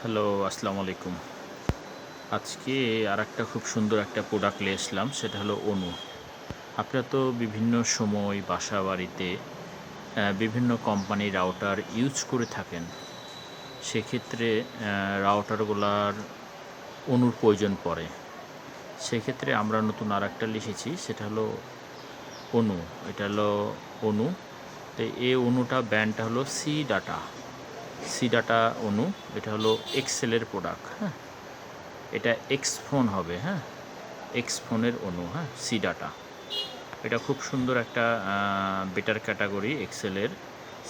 Hello, আসসালামু আলাইকুম। আজকে আর একটা খুব সুন্দর একটা প্রোডাক্ট নিয়ে এসলাম সেটা হলো অনু। আপনারা তো বিভিন্ন সময় বাসা বাড়িতে বিভিন্ন কোম্পানির রাউটার ইউজ করে থাকেন। সেক্ষেত্রে রাউটারগুলার অনুর প্রয়োজন পড়ে। সেক্ষেত্রে আমরা নতুন আর একটা লিখেছি, সেটা হলো অনু। এটা হলো অনু। তো এই অনুটা ব্র্যান্ডটা হলো C data C data Anu, এটা হলো এক্সেলের প্রোডাক্ট হ্যাঁ। এটা এক্স ফোন হবে হ্যাঁ। এক্স ফোনের অনু হ্যাঁ সি ডাটা এটা খুব সুন্দর একটা বেটার ক্যাটাগরি এক্সেলের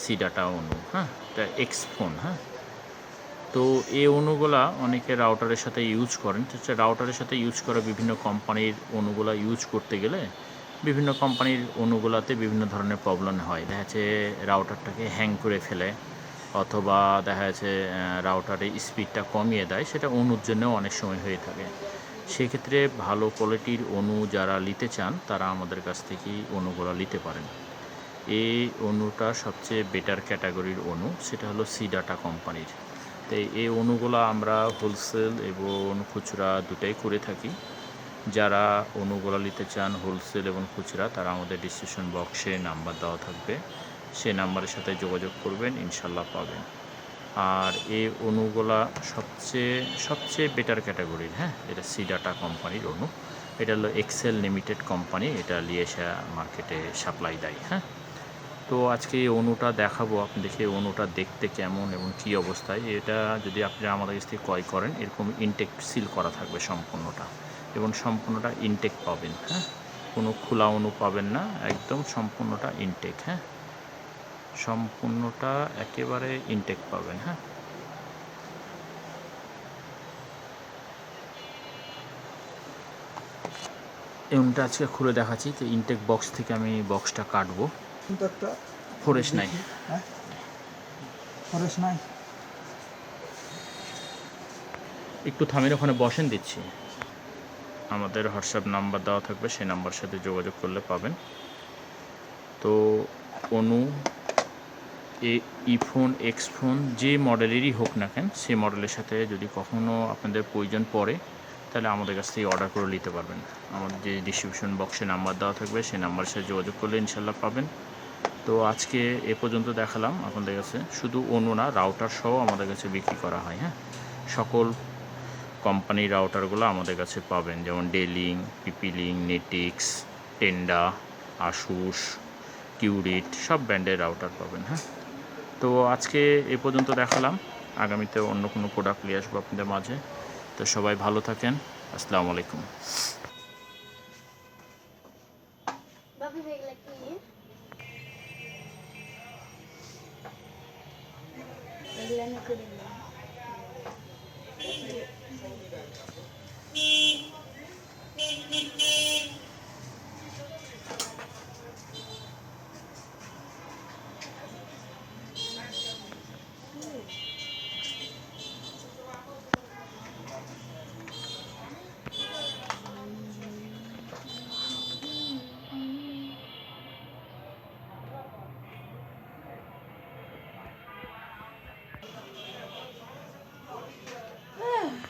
সি ডাটা অনু হ্যাঁ। এটা এক্স ফোন হ্যাঁ। তো এই অনুগুলা অনেকে রাউটারের সাথে ইউজ করেন। তো রাউটারের সাথে ইউজ করা বিভিন্ন কোম্পানির অনুগুলা ইউজ করতে গেলে বিভিন্ন কোম্পানির অনুগুলাতে বিভিন্ন ধরনের প্রবলেম হয়। দেখা যাচ্ছে রাউটারটাকে হ্যাং করে ফেলে অথবা দেখা যাচ্ছে রাউটারের স্পিডটা কমিয়ে দেয়, সেটা অনুর জন্যও অনেক সময় হয়ে থাকে। সেক্ষেত্রে ভালো কোয়ালিটির অনু যারা নিতে চান, তারা আমাদের কাছ থেকেই অনুগুলো নিতে পারেন। এই অনুটা সবচেয়ে বেটার ক্যাটাগরির অনু, সেটা হলো সি ডাটা কোম্পানির তো এই অনুগুলো আমরা হোলসেল এবং খুচরা দুটাই করে থাকি। যারা অনুগুলো নিতে চান হোলসেল এবং খুচরা, তারা আমাদের ডিসক্রিপশন বক্সে নাম্বার দেওয়া থাকবে। সেই নাম্বারের সাথে যোগাযোগ করবেন ইনশাল্লাহ পাবেন। আর এই অনুগুলা সবচেয়ে সবচেয়ে বেটার ক্যাটাগরির হ্যাঁ? এটা সি ডাটা কোম্পানির অনু। এটা হলো এক্সেল লিমিটেড কোম্পানি, এটা লিয়েশা মার্কেটে সাপ্লাই দেয় হ্যাঁ? তো আজকে এই অনুটা দেখাবো আপনি দেখে এই অনুটা দেখতে কেমন এবং কী অবস্থায়। এটা যদি আপনি আমাদের কাছ থেকে ক্রয় করেন, এরকম ইনটেক সিল করা থাকবে সম্পূর্ণটা এবং সম্পূর্ণটা ইনটেক পাবেন হ্যাঁ? কোনো খোলা অনু পাবেন না, একদম সম্পূর্ণটা ইনটেক হ্যাঁ? সম্পূর্ণটা একেবারে ইনটেক পাবেন হ্যাঁ? এমনটা আজকে খুলে দেখাচ্ছি তো ইনটেক বক্স থেকে আমি বক্সটা কাটবো। ফরেশ নাই। হ্যাঁ? নাই? একটু থামের ওখানে বসেন দিচ্ছি। আমাদের হোয়াটসঅ্যাপ নাম্বার দেওয়া থাকবে সেই নাম্বার সাথে যোগাযোগ করলে পাবেন। তো অনু এ ইফোন এক্স ফোন, যে মডেলেরই হোক না কেন সেই মডেলের সাথে যদি কখনও আপনাদের প্রয়োজন পড়ে, তাহলে আমাদের কাছ থেকে অর্ডার করে নিতে পারবেন। আমাদের যে ডিস্ট্রিবিউশন বক্সে নাম্বার দেওয়া থাকবে, সেই নাম্বারের সাথে যোগাযোগ করলে ইনশাল্লাহ পাবেন। তো আজকে এ পর্যন্ত দেখালাম আপনাদের কাছে। শুধু অন্য না রাউটার সহ আমাদের কাছে বিক্রি করা হয় হ্যাঁ? সকল কোম্পানির রাউটারগুলো আমাদের কাছে পাবেন, যেমন ডেলিং পিপিলিং নেটিক্স টেন্ডা আসুস কিউরিট সব ব্র্যান্ডের রাউটার পাবেন হ্যাঁ? তো আজকে এ পর্যন্ত দেখালাম। আগামীতে অন্য কোনো প্রোডাক্ট নিয়ে আসব আপনাদের মাঝে। তো সবাই ভালো থাকেন। আসসালামু আলাইকুম।